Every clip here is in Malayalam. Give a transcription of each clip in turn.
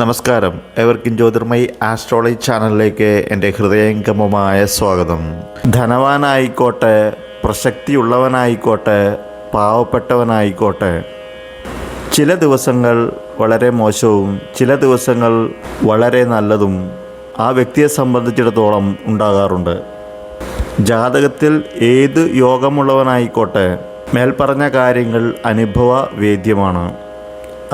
നമസ്കാരം. എവർക്കും ജ്യോതിർമയി ആസ്ട്രോളജി ചാനലിലേക്ക് എന്റെ ഹൃദയംഗമമായ സ്വാഗതം. ധനവാനായിക്കോട്ടെ പ്രസക്തിയുള്ളവനായിക്കോട്ടെ പാവപ്പെട്ടവനായിക്കോട്ടെ. ചില ദിവസങ്ങൾ വളരെ മോശവും ചില ദിവസങ്ങൾ വളരെ നല്ലതും ആ വ്യക്തിയെ സംബന്ധിച്ചിടത്തോളം ഉണ്ടാകാറുണ്ട്. ജാതകത്തിൽ ഏത് യോഗമുള്ളവനായിക്കോട്ടെ മേൽപ്പറഞ്ഞ കാര്യങ്ങൾ അനുഭവ വേദ്യമാണ്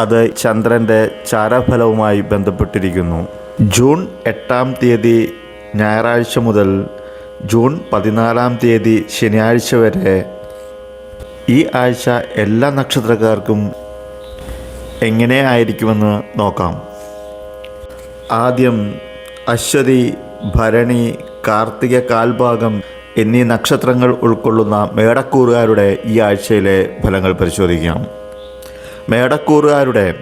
അത് ചന്ദ്രന്റെ ചാരഫലവുമായി ബന്ധപ്പെട്ടിരിക്കുന്നു. ജൂൺ എട്ടാം തീയതി ഞായറാഴ്ച മുതൽ ജൂൺ പതിനാലാം തീയതി ശനിയാഴ്ച വരെ ഈ ആഴ്ച എല്ലാ നക്ഷത്രക്കാർക്കും എങ്ങനെ ആയിരിക്കുമെന്ന് നോക്കാം. ആദ്യം അശ്വതി ഭരണി കാർത്തിക കാൽഭാഗം എന്നീ നക്ഷത്രങ്ങൾ ഉൾക്കൊള്ളുന്ന മേടക്കൂറുകാരുടെ ഈ ആഴ്ചയിലെ ഫലങ്ങൾ പരിശോധിക്കാം. മേടക്കൂറുകാരുടെ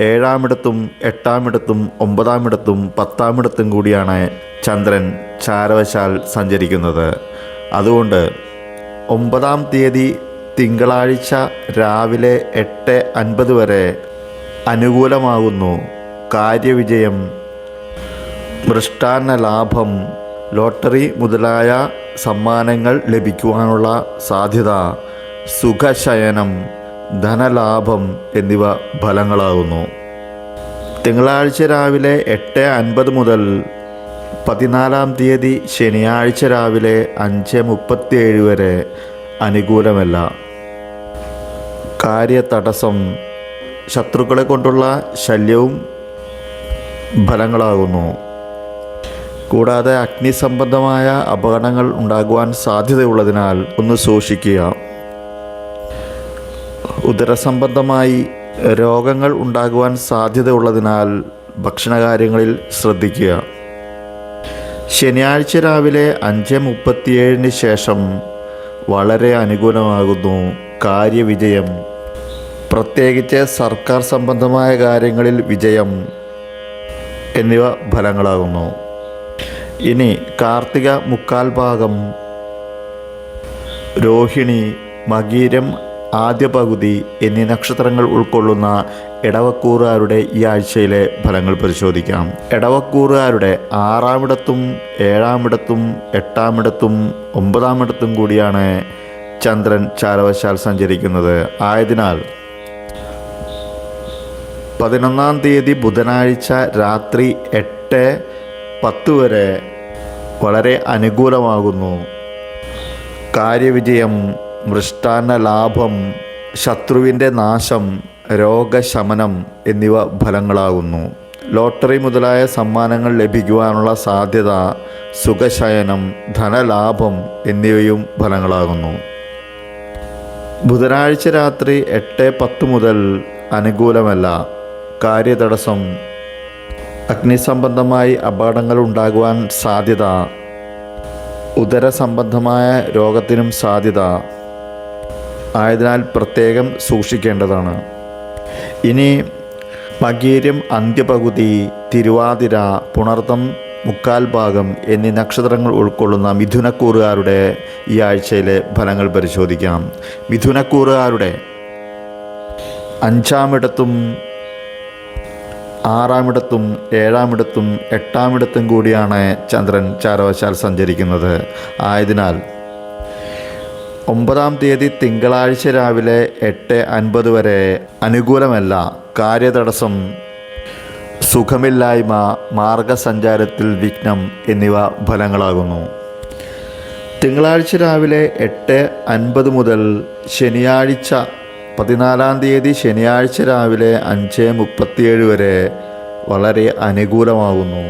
ഏഴാമിടത്തും എട്ടാമിടത്തും ഒമ്പതാമിടത്തും പത്താമിടത്തും കൂടിയാണ് ചന്ദ്രൻ ചാരവശാൽ സഞ്ചരിക്കുന്നത്. അതുകൊണ്ട് ഒമ്പതാം തീയതി തിങ്കളാഴ്ച രാവിലെ എട്ട് അൻപത് വരെ അനുകൂലമാകുന്നു. കാര്യവിജയം മൃഷ്ടാന്ന ലാഭം ലോട്ടറി മുതലായ സമ്മാനങ്ങൾ ലഭിക്കുവാനുള്ള സാധ്യത സുഖശയനം ധനലാഭം എന്നിവ ഫലങ്ങളാകുന്നു. തിങ്കളാഴ്ച രാവിലെ എട്ട് അൻപത് മുതൽ പതിനാലാം തീയതി ശനിയാഴ്ച രാവിലെ അഞ്ച് മുപ്പത്തിയേഴ് വരെ അനുകൂലമല്ല. കാര്യതടസ്സം ശത്രുക്കളെ കൊണ്ടുള്ള ശല്യവും ഫലങ്ങളാകുന്നു. കൂടാതെ അഗ്നിസംബന്ധമായ അപകടങ്ങൾ ഉണ്ടാകുവാൻ സാധ്യതയുള്ളതിനാൽ ഒന്ന് സൂക്ഷിക്കുക. ഉദരസംബന്ധമായി രോഗങ്ങൾ ഉണ്ടാകുവാൻ സാധ്യതയുള്ളതിനാൽ ഭക്ഷണകാര്യങ്ങളിൽ ശ്രദ്ധിക്കുക. ശനിയാഴ്ച രാവിലെ അഞ്ച് മുപ്പത്തിയേഴിന് ശേഷം വളരെ അനുകൂലമാകുന്നു കാര്യവിജയം. പ്രത്യേകിച്ച് സർക്കാർ സംബന്ധമായ കാര്യങ്ങളിൽ വിജയം എന്നിവ ഫലങ്ങളാകുന്നു. ഇനി കാർത്തിക മുക്കാൽ ഭാഗം. രോഹിണി മകീരം ആദ്യ പകുതി എന്നീ നക്ഷത്രങ്ങൾ ഉൾക്കൊള്ളുന്ന ഇടവക്കൂറുകാരുടെ ഈ ആഴ്ചയിലെ ഫലങ്ങൾ പരിശോധിക്കാം. ഇടവക്കൂറുകാരുടെ ആറാമിടത്തും ഏഴാമിടത്തും എട്ടാമിടത്തും ഒമ്പതാമിടത്തും കൂടിയാണ് ചന്ദ്രൻ ചാരവശാൽ സഞ്ചരിക്കുന്നത്. ആയതിനാൽ പതിനൊന്നാം തീയതി ബുധനാഴ്ച രാത്രി എട്ട് പത്ത് വരെ വളരെ അനുകൂലമാകുന്നു. കാര്യവിജയം മൃഷ്ടാന്ന ലാഭം ശത്രുവിന്റെ നാശം രോഗശമനം എന്നിവ ഫലങ്ങളാകുന്നു. ലോട്ടറി മുതലായ സമ്മാനങ്ങൾ ലഭിക്കുവാനുള്ള സാധ്യത സുഖശയനം ധനലാഭം എന്നിവയും ഫലങ്ങളാകുന്നു. ബുധനാഴ്ച രാത്രി എട്ട് പത്ത് മുതൽ അനുകൂലമല്ല. കാര്യതടസ്സം അഗ്നിസംബന്ധമായി അപകടങ്ങൾ ഉണ്ടാകുവാൻ സാധ്യത ഉദരസംബന്ധമായ രോഗത്തിനും സാധ്യത ആയതിനാൽ പ്രത്യേകം സൂക്ഷിക്കേണ്ടതാണ്. ഇനി മകീര്യം അന്ത്യപകുതി തിരുവാതിര പുണർത്തം മുക്കാൽ ഭാഗം എന്നീ നക്ഷത്രങ്ങൾ ഉൾക്കൊള്ളുന്ന മിഥുനക്കൂറുകാരുടെ ഈ ആഴ്ചയിലെ ഫലങ്ങൾ പരിശോധിക്കാം. മിഥുനക്കൂറുകാരുടെ അഞ്ചാമിടത്തും ആറാമിടത്തും ഏഴാമിടത്തും എട്ടാമിടത്തും കൂടിയാണ് ചന്ദ്രൻ ചാരവശാൽ സഞ്ചരിക്കുന്നത്. ആയതിനാൽ ഒമ്പതാം തീയതി തിങ്കളാഴ്ച രാവിലെ എട്ട് അൻപത് വരെ അനുകൂലമല്ല കാര്യതടസ്സം. സുഖമില്ലായ്മ മാർഗസഞ്ചാരത്തിൽ വിഘ്നം എന്നിവ ഫലങ്ങളാകുന്നു. തിങ്കളാഴ്ച രാവിലെ എട്ട് അൻപത് മുതൽ ശനിയാഴ്ച പതിനാലാം തീയതി ശനിയാഴ്ച രാവിലെ അഞ്ച് മുപ്പത്തിയേഴ് വരെ വളരെ അനുകൂലമാകുന്നു.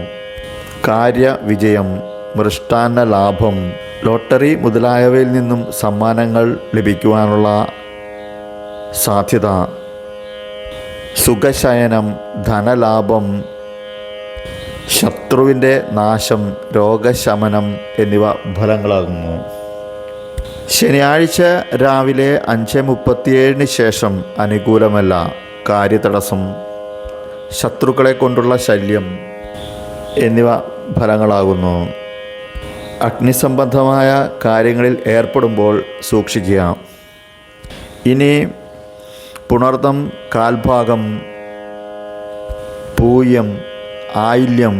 കാര്യവിജയം മൃഷ്ടാന്ന ലാഭം ലോട്ടറി മുതലായവയിൽ നിന്നും സമ്മാനങ്ങൾ ലഭിക്കുവാനുള്ള സാധ്യത. സുഖശയനം ധനലാഭം ശത്രുവിന്റെ നാശം രോഗശമനം എന്നിവ ഫലങ്ങളാകുന്നു. ശനിയാഴ്ച രാവിലെ അഞ്ച് മുപ്പത്തിയേഴിന് ശേഷം അനുകൂലമല്ല കാര്യതടസ്സം. ശത്രുക്കളെ കൊണ്ടുള്ള ശല്യം എന്നിവ ഫലങ്ങളാകുന്നു. അഗ്നിസംബന്ധമായ കാര്യങ്ങളിൽ ഏർപ്പെടുമ്പോൾ സൂക്ഷിക്കുക. ഇനി പുണർദം കാൽഭാഗം പൂയം ആയില്യം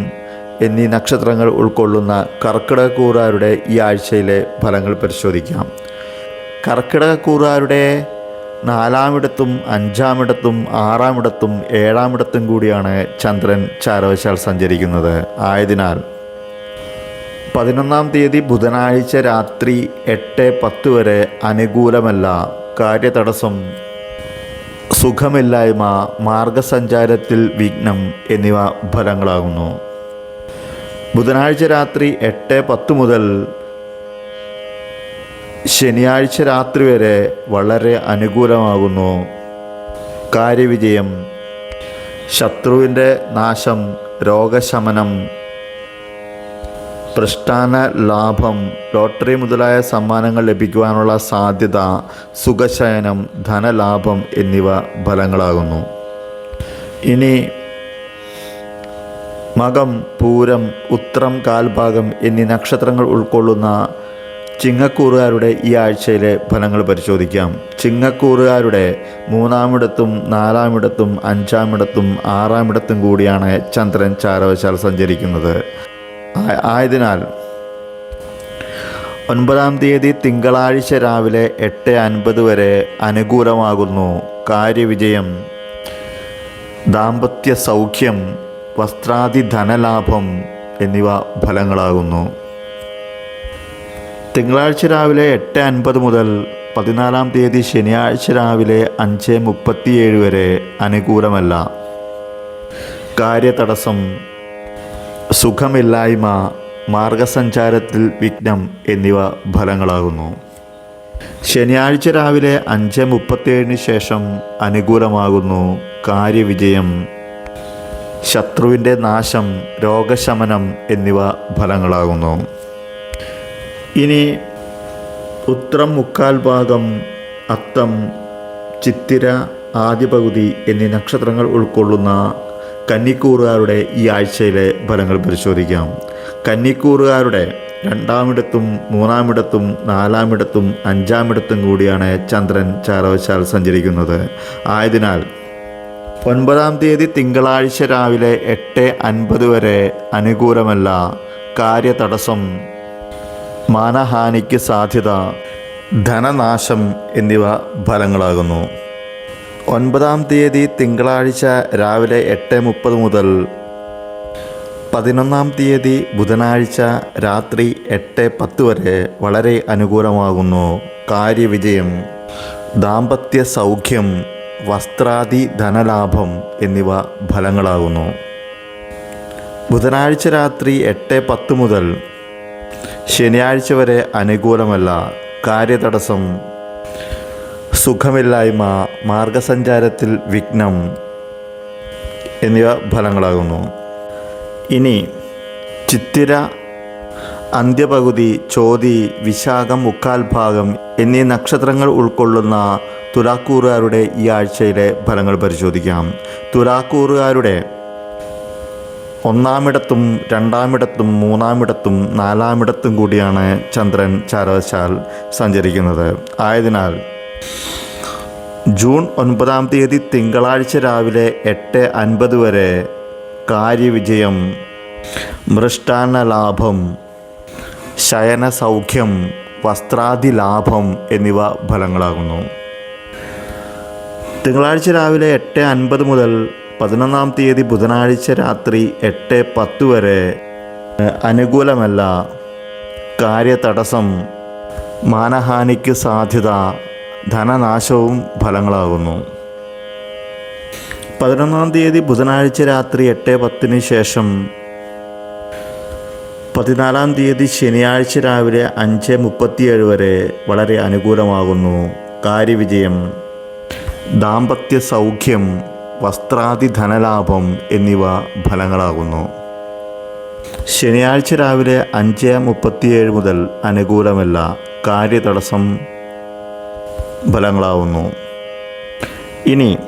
എന്നീ നക്ഷത്രങ്ങൾ ഉൾക്കൊള്ളുന്ന കർക്കിടകക്കൂറുകാരുടെ ഈ ആഴ്ചയിലെ ഫലങ്ങൾ പരിശോധിക്കാം. കർക്കിടകക്കൂറുകാരുടെ നാലാമിടത്തും അഞ്ചാമിടത്തും ആറാമിടത്തും ഏഴാമിടത്തും കൂടിയാണ് ചന്ദ്രൻ ചാരവശാൽ സഞ്ചരിക്കുന്നത്. ആയതിനാൽ പതിനൊന്നാം തീയതി ബുധനാഴ്ച രാത്രി എട്ട് പത്ത് വരെ അനുകൂലമല്ല കാര്യതടസ്സം. സുഖമില്ലായ്മ മാർഗസഞ്ചാരത്തിൽ വിഘ്നം എന്നിവ ഫലങ്ങളാകുന്നു. ബുധനാഴ്ച രാത്രി എട്ട് പത്ത് മുതൽ ശനിയാഴ്ച രാത്രി വരെ വളരെ അനുകൂലമാകുന്നു. കാര്യവിജയം. ശത്രുവിന്റെ നാശം രോഗശമനം പ്രഷ്ടാന ലാഭം ലോട്ടറി മുതലായ സമ്മാനങ്ങൾ ലഭിക്കുവാനുള്ള സാധ്യത സുഖശയനം ധനലാഭം എന്നിവ ഫലങ്ങളാകുന്നു. ഇനി മകം പൂരം ഉത്രം കാൽഭാഗം എന്നീ നക്ഷത്രങ്ങൾ ഉൾക്കൊള്ളുന്ന ചിങ്ങക്കൂറുകാരുടെ ഈ ആഴ്ചയിലെ ഫലങ്ങൾ പരിശോധിക്കാം. ചിങ്ങക്കൂറുകാരുടെ മൂന്നാമിടത്തും നാലാമിടത്തും അഞ്ചാമിടത്തും ആറാമിടത്തും കൂടിയാണ് ചന്ദ്രൻ ചാരവശാൽ സഞ്ചരിക്കുന്നത്. ആയതിനാൽ ഒൻപതാം തീയതി തിങ്കളാഴ്ച രാവിലെ എട്ട് അൻപത് വരെ അനുകൂലമാകുന്നു കാര്യവിജയം ദാമ്പത്യ സൗഖ്യം വസ്ത്രാദി ധനലാഭം എന്നിവ ഫലങ്ങളാകുന്നു. തിങ്കളാഴ്ച രാവിലെ എട്ട് അൻപത് മുതൽ പതിനാലാം തീയതി ശനിയാഴ്ച രാവിലെ അഞ്ച് മുപ്പത്തിയേഴ് വരെ അനുകൂലമല്ല. കാര്യതടസ്സം സുഖമില്ലായ്മ മാർഗസഞ്ചാരത്തിൽ വിഘ്നം എന്നിവ ഫലങ്ങളാകുന്നു. ശനിയാഴ്ച രാവിലെ അഞ്ച് മുപ്പത്തിയേഴിന് ശേഷം അനുകൂലമാകുന്നു കാര്യവിജയം. ശത്രുവിന്റെ നാശം രോഗശമനം എന്നിവ ഫലങ്ങളാകുന്നു. ഇനി ഉത്രം മുക്കാൽ ഭാഗം അത്തം ചിത്തിര ആദ്യ പകുതി എന്നീ നക്ഷത്രങ്ങൾ ഉൾക്കൊള്ളുന്ന കന്നിക്കൂറുകാരുടെ ഈ ആഴ്ചയിലെ ഫലങ്ങൾ പരിശോധിക്കാം. കന്നിക്കൂറുകാരുടെ രണ്ടാമിടത്തും മൂന്നാമിടത്തും നാലാമിടത്തും അഞ്ചാമിടത്തും കൂടിയാണ് ചന്ദ്രൻ ചാരവശാൽ സഞ്ചരിക്കുന്നത്. ആയതിനാൽ ഒൻപതാം തീയതി തിങ്കളാഴ്ച രാവിലെ എട്ട് അൻപത് വരെ അനുകൂലമല്ല കാര്യതടസ്സം മാനഹാനിക്ക് സാധ്യത ധനനാശം എന്നിവ ഫലങ്ങളാകുന്നു. ഒൻപതാം തീയതി തിങ്കളാഴ്ച രാവിലെ എട്ട് മുപ്പത് മുതൽ പതിനൊന്നാം തീയതി ബുധനാഴ്ച രാത്രി എട്ട് പത്ത് വരെ വളരെ അനുകൂലമാകുന്നു. കാര്യവിജയം ദാമ്പത്യ സൗഖ്യം വസ്ത്രാദി ധനലാഭം എന്നിവ ഫലങ്ങളാകുന്നു. ബുധനാഴ്ച രാത്രി എട്ട് പത്ത് മുതൽ ശനിയാഴ്ച വരെ അനുകൂലമല്ല. കാര്യതടസ്സം സുഖമില്ലായ്മ മാർഗസഞ്ചാരത്തിൽ വിഘ്നം എന്നിവ ഫലങ്ങളാകുന്നു. ഇനി ചിത്തിര അന്ത്യപകുതി ചോതി വിശാഖം മുക്കാൽ ഭാഗം എന്നീ നക്ഷത്രങ്ങൾ ഉൾക്കൊള്ളുന്ന തുലാക്കൂറുകാരുടെ ഈ ആഴ്ചയിലെ ഫലങ്ങൾ പരിശോധിക്കാം. തുലാക്കൂറുകാരുടെ ഒന്നാമിടത്തും രണ്ടാമിടത്തും മൂന്നാമിടത്തും നാലാമിടത്തും കൂടിയാണ് ചന്ദ്രൻ ചാരവശാൽ സഞ്ചരിക്കുന്നത്. ആയതിനാൽ ജൂൺ ഒൻപതാം തീയതി തിങ്കളാഴ്ച രാവിലെ എട്ട് അൻപത് വരെ കാര്യവിജയം മൃഷ്ടാന്ന ലാഭം ശയന സൗഖ്യം വസ്ത്രാദി ലാഭം എന്നിവ ഫലങ്ങളാകുന്നു. തിങ്കളാഴ്ച രാവിലെ എട്ട് അൻപത് മുതൽ പതിനൊന്നാം തീയതി ബുധനാഴ്ച രാത്രി എട്ട് പത്ത് വരെ അനുകൂലമല്ല കാര്യതടസ്സം മാനഹാനിക്ക് സാധ്യത ധനനാശവും ഫലങ്ങളാകുന്നു. പതിനൊന്നാം തീയതി ബുധനാഴ്ച രാത്രി എട്ട് പത്തിന് ശേഷം പതിനാലാം തീയതി ശനിയാഴ്ച രാവിലെ അഞ്ച് മുപ്പത്തിയേഴ് വരെ വളരെ അനുകൂലമാകുന്നു. കാര്യവിജയം ദാമ്പത്യ സൗഖ്യം വസ്ത്രാദി ധനലാഭം എന്നിവ ഫലങ്ങളാകുന്നു. ശനിയാഴ്ച രാവിലെ അഞ്ച് മുപ്പത്തിയേഴ് മുതൽ അനുകൂലമല്ല. കാര്യതടസ്സം ഫലങ്ങളാവുന്നു. ഇനി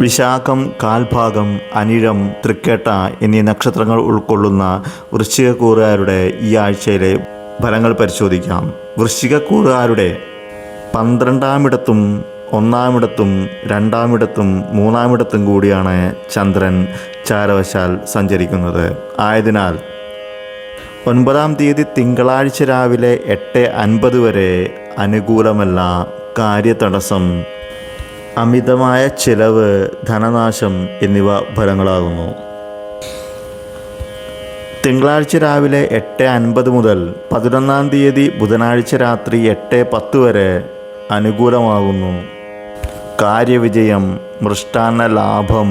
വിശാഖം കാൽഭാഗം അനിഴം തൃക്കേട്ട എന്നീ നക്ഷത്രങ്ങൾ ഉൾക്കൊള്ളുന്ന വൃശ്ചികക്കൂറുകാരുടെ ഈ ആഴ്ചയിലെ ഫലങ്ങൾ പരിശോധിക്കാം. വൃശ്ചികക്കൂറുകാരുടെ പന്ത്രണ്ടാമിടത്തും ഒന്നാമിടത്തും രണ്ടാമിടത്തും മൂന്നാമിടത്തും കൂടിയാണ് ചന്ദ്രൻ ചാരവശാൽ സഞ്ചരിക്കുന്നത്. ആയതിനാൽ ഒൻപതാം തീയതി തിങ്കളാഴ്ച രാവിലെ എട്ട് അൻപത് വരെ അനുകൂലമല്ല കാര്യതടസ്സം അമിതമായ ചിലവ് ധനനാശം എന്നിവ ഫലങ്ങളാകുന്നു. തിങ്കളാഴ്ച രാവിലെ എട്ട് അൻപത് മുതൽ പതിനൊന്നാം തീയതി ബുധനാഴ്ച രാത്രി എട്ട് പത്ത് വരെ അനുകൂലമാകുന്നു. കാര്യവിജയം മൃഷ്ടാന്ന ലാഭം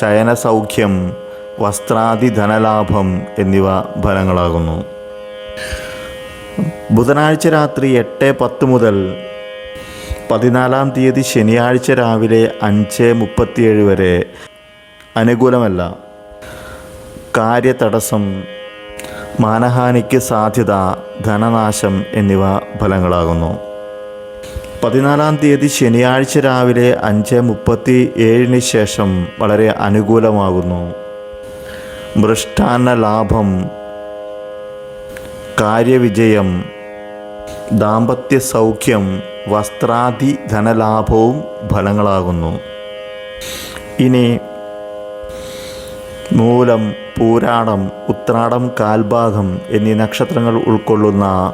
ശയനസൗഖ്യം വസ്ത്രാദി ധനലാഭം എന്നിവ ഫലങ്ങളാകുന്നു. ബുധനാഴ്ച രാത്രി എട്ട് പത്ത് മുതൽ പതിനാലാം തീയതി ശനിയാഴ്ച രാവിലെ അഞ്ച് മുപ്പത്തിയേഴ് വരെ അനുകൂലമല്ല. കാര്യതടസ്സം മാനഹാനിക്ക് സാധ്യത ധനനാശം എന്നിവ ഫലങ്ങളാകുന്നു. പതിനാലാം തീയതി ശനിയാഴ്ച രാവിലെ അഞ്ച് മുപ്പത്തി ഏഴിന് ശേഷം വളരെ അനുകൂലമാകുന്നു. മൃഷ്ടാന്ന ലാഭം കാര്യവിജയം ദാമ്പത്യ സൗഖ്യം വസ്ത്രാദി ധനലാഭവും ഫലങ്ങളാകുന്നു. ഇനി മൂലം പൂരാടം ഉത്രാടം കാൽഭാഗം എന്നീ നക്ഷത്രങ്ങൾ ഉൾക്കൊള്ളുന്ന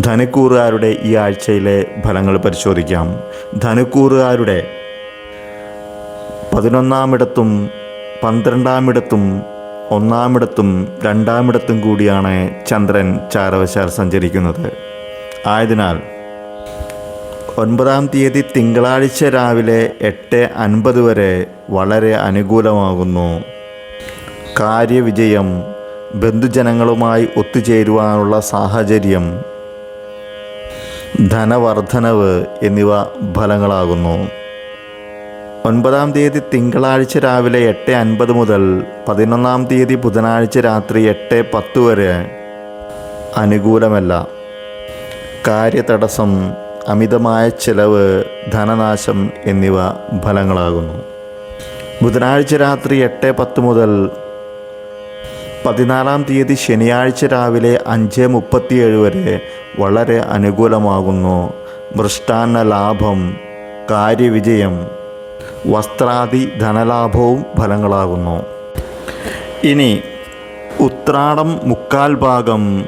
ധനുക്കൂറുകാരുടെ ഈ ആഴ്ചയിലെ ഫലങ്ങൾ പരിശോധിക്കാം. ധനുക്കൂറുകാരുടെ പതിനൊന്നാമിടത്തും പന്ത്രണ്ടാമിടത്തും ഒന്നാമിടത്തും രണ്ടാമിടത്തും കൂടിയാണ് ചന്ദ്രൻ ചാരവശാൽ സഞ്ചരിക്കുന്നത്. ആയതിനാൽ ഒൻപതാം തീയതി തിങ്കളാഴ്ച രാവിലെ എട്ട് അൻപത് വരെ വളരെ അനുകൂലമാകുന്നു. കാര്യവിജയം ബന്ധുജനങ്ങളുമായി ഒത്തുചേരുവാനുള്ള സാഹചര്യം ധനവർദ്ധനവ് എന്നിവ ഫലങ്ങളാകുന്നു. ഒൻപതാം തീയതി തിങ്കളാഴ്ച രാവിലെ എട്ട് അൻപത് മുതൽ പതിനൊന്നാം തീയതി ബുധനാഴ്ച രാത്രി എട്ട് പത്ത് വരെ അനുകൂലമല്ല. കാര്യതടസ്സം അമിതമായ ചെലവ് ധനനാശം എന്നിവ ഫലങ്ങളാകുന്നു. ബുധനാഴ്ച രാത്രി എട്ട് പത്ത് മുതൽ പതിനാലാം തീയതി ശനിയാഴ്ച രാവിലെ അഞ്ച് മുപ്പത്തിയേഴ് വരെ വളരെ അനുകൂലമാകുന്നു. മൃഷ്ടാന്ന ലാഭം കാര്യവിജയം വസ്ത്രാദി ധനലാഭവും ഫലങ്ങളാകുന്നു. ഇനി ഉത്രാടം മുക്കാൽ ഭാഗം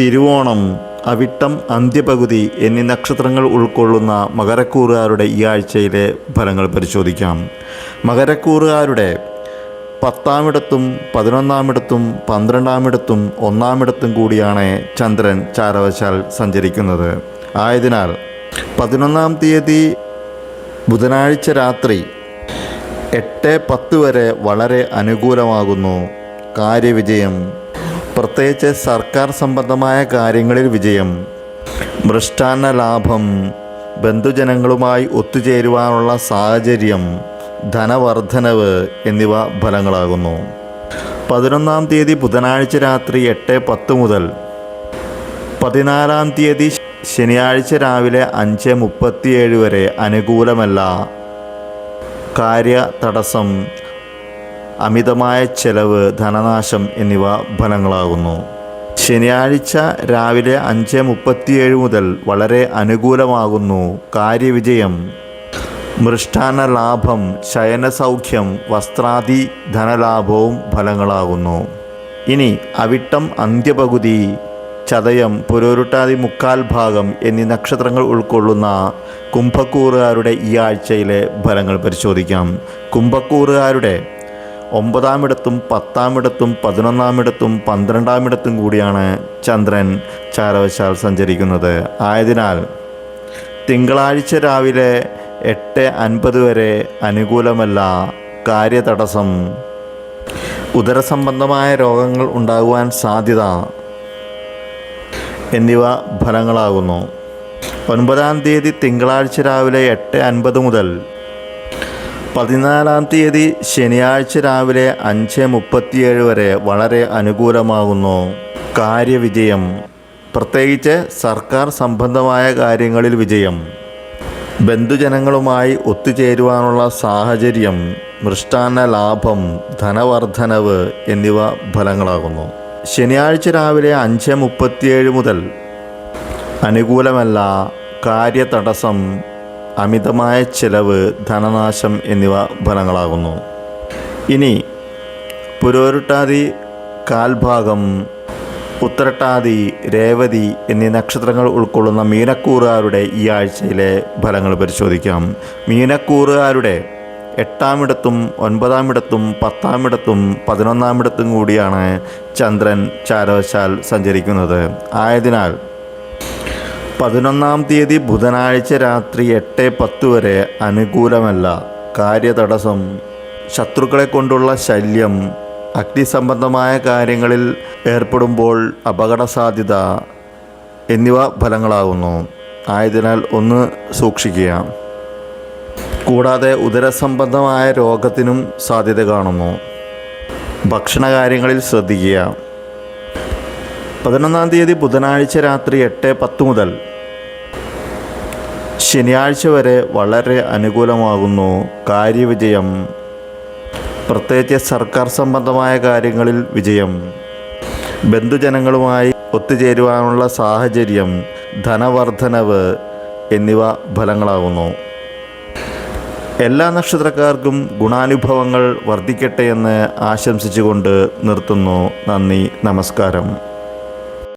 തിരുവോണം അവിട്ടം അന്ത്യപകുതി എന്നീ നക്ഷത്രങ്ങൾ ഉൾക്കൊള്ളുന്ന മകരക്കൂറുകാരുടെ ഈ ആഴ്ചയിലെ ഫലങ്ങൾ പരിശോധിക്കാം. മകരക്കൂറുകാരുടെ പത്താമിടത്തും പതിനൊന്നാമിടത്തും പന്ത്രണ്ടാമിടത്തും ഒന്നാമിടത്തും കൂടിയാണ് ചന്ദ്രൻ ചാരവശാൽ സഞ്ചരിക്കുന്നത്. ആയതിനാൽ പതിനൊന്നാം തീയതി ബുധനാഴ്ച രാത്രി എട്ട് പത്ത് വരെ വളരെ അനുകൂലമാകുന്നു. കാര്യവിജയം പ്രത്യേകിച്ച് സർക്കാർ സംബന്ധമായ കാര്യങ്ങളിൽ വിജയം. മൃഷ്ടാന്ന ലാഭം ബന്ധുജനങ്ങളുമായി ഒത്തുചേരുവാനുള്ള സാഹചര്യം ധനവർദ്ധനവ് എന്നിവ ഫലങ്ങളാകുന്നു. പതിനൊന്നാം തീയതി ബുധനാഴ്ച രാത്രി എട്ട് പത്ത് മുതൽ പതിനാലാം തീയതി ശനിയാഴ്ച രാവിലെ അഞ്ച് മുപ്പത്തിയേഴ് വരെ അനുകൂലമല്ല. കാര്യ തടസ്സം അമിതമായ ചെലവ് ധനനാശം എന്നിവ ഫലങ്ങളാകുന്നു. ശനിയാഴ്ച രാവിലെ അഞ്ച് മുപ്പത്തിയേഴ് മുതൽ വളരെ അനുകൂലമാകുന്നു കാര്യവിജയം. മൃഷ്ടാന ലാഭം ശയനസൗഖ്യം വസ്ത്രാദി ധനലാഭവും ഫലങ്ങളാകുന്നു. ഇനി അവിട്ടം അന്ത്യപകുതി ചതയം പുരോരുട്ടാതി മുക്കാൽ ഭാഗം എന്നീ നക്ഷത്രങ്ങൾ ഉൾക്കൊള്ളുന്ന കുംഭക്കൂറുകാരുടെ ഈ ആഴ്ചയിലെ ഫലങ്ങൾ പരിശോധിക്കാം. കുംഭക്കൂറുകാരുടെ ഒമ്പതാമിടത്തും പത്താമിടത്തും പതിനൊന്നാമിടത്തും പന്ത്രണ്ടാമിടത്തും കൂടിയാണ് ചന്ദ്രൻ ചാരവശാൽ സഞ്ചരിക്കുന്നത്. ആയതിനാൽ തിങ്കളാഴ്ച രാവിലെ എട്ട് അൻപത് വരെ അനുകൂലമല്ല കാര്യതടസ്സം. ഉദരസംബന്ധമായ രോഗങ്ങൾ ഉണ്ടാകുവാൻ സാധ്യത എന്നിവ ഫലങ്ങളാകുന്നു. ഒൻപതാം തീയതി തിങ്കളാഴ്ച രാവിലെ എട്ട് അൻപത് മുതൽ പതിനാലാം തീയതി ശനിയാഴ്ച രാവിലെ അഞ്ച് മുപ്പത്തിയേഴ് വരെ വളരെ അനുകൂലമാകുന്നു. കാര്യവിജയം. പ്രത്യേകിച്ച് സർക്കാർ സംബന്ധമായ കാര്യങ്ങളിൽ വിജയം. ബന്ധുജനങ്ങളുമായി ഒത്തുചേരുവാനുള്ള സാഹചര്യം മൃഷ്ടാന്ന ലാഭം ധനവർദ്ധനവ് എന്നിവ ഫലങ്ങളാകുന്നു. ശനിയാഴ്ച രാവിലെ അഞ്ച് മുപ്പത്തിയേഴ് മുതൽ അനുകൂലമല്ല കാര്യതടസ്സം അമിതമായ ചെലവ് ധനനാശം എന്നിവ ഫലങ്ങളാകുന്നു. ഇനി പുരോരുട്ടാതി കാൽഭാഗം ഉത്തരട്ടാതി രേവതി എന്നീ നക്ഷത്രങ്ങൾ ഉൾക്കൊള്ളുന്ന മീനക്കൂറുകാരുടെ ഈ ആഴ്ചയിലെ ഫലങ്ങൾ പരിശോധിക്കാം. മീനക്കൂറുകാരുടെ എട്ടാമിടത്തും ഒൻപതാമിടത്തും പത്താമിടത്തും പതിനൊന്നാമിടത്തും കൂടിയാണ് ചന്ദ്രൻ ചാരവശാൽ സഞ്ചരിക്കുന്നത്. ആയതിനാൽ പതിനൊന്നാം തീയതി ബുധനാഴ്ച രാത്രി എട്ട് പത്ത് വരെ അനുകൂലമല്ല കാര്യതടസ്സം. ശത്രുക്കളെ കൊണ്ടുള്ള ശല്യം അഗ്നിസംബന്ധമായ കാര്യങ്ങളിൽ ഏർപ്പെടുമ്പോൾ അപകട സാധ്യത എന്നിവ ഫലങ്ങളാകുന്നു. ആയതിനാൽ ഒന്ന് സൂക്ഷിക്കുക. കൂടാതെ ഉദരസംബന്ധമായ രോഗത്തിനും സാധ്യത കാണുന്നു. ഭക്ഷണകാര്യങ്ങളിൽ ശ്രദ്ധിക്കുക. പതിനൊന്നാം തീയതി ബുധനാഴ്ച രാത്രി എട്ട് പത്ത് മുതൽ ശനിയാഴ്ച വരെ വളരെ അനുകൂലമാകുന്നു കാര്യവിജയം. പ്രത്യേകിച്ച് സർക്കാർ സംബന്ധമായ കാര്യങ്ങളിൽ വിജയം. ബന്ധുജനങ്ങളുമായി ഒത്തുചേരുവാനുള്ള സാഹചര്യം ധനവർദ്ധനവ് എന്നിവ ഫലങ്ങളാകുന്നു. എല്ലാ നക്ഷത്രക്കാർക്കും ഗുണാനുഭവങ്ങൾ വർദ്ധിക്കട്ടെ എന്ന് ആശംസിച്ചുകൊണ്ട് നിർത്തുന്നു. നന്ദി നമസ്കാരം.